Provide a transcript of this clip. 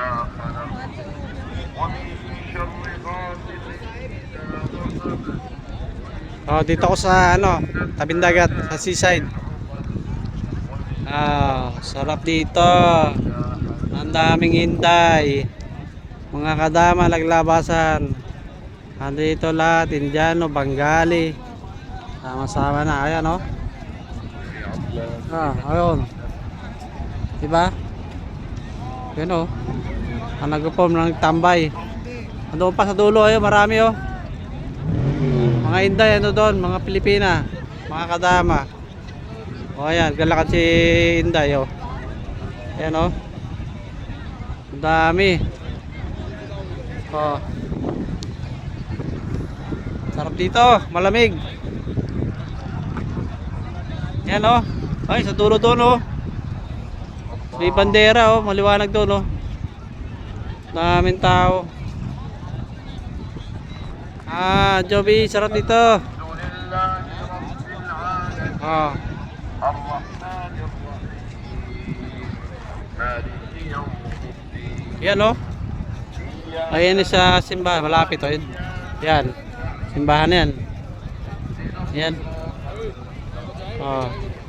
آخره Oh, dito ako sa ano, tabing dagat, sa seaside. Ah, oh, sarap dito. Ang daming hintay. Mga kadama naglabasan. Andito lahat, Indiano, Bengali. Sama-sama na, ayan oh. Ah, ayun. Diba? Yun oh. Ang nag-form ng tambay. Ano pa sa dulo ayun, marami oh. Mga Inday, ano doon, mga Pilipina, mga kadama. O ayan, galakad si Inday oh. Ayan oh. Ang dami. Oh. Sarap dito, malamig. Ayan oh. Ay, sa dulo doon oh. May bandera oh, maliwanag doon oh. Daming tao. Ah, Joby, sarap dito. Ah. Yan oh. Ayan sa simbahan, malapit oh. Yan. Simbahan yan. Yan. Oh.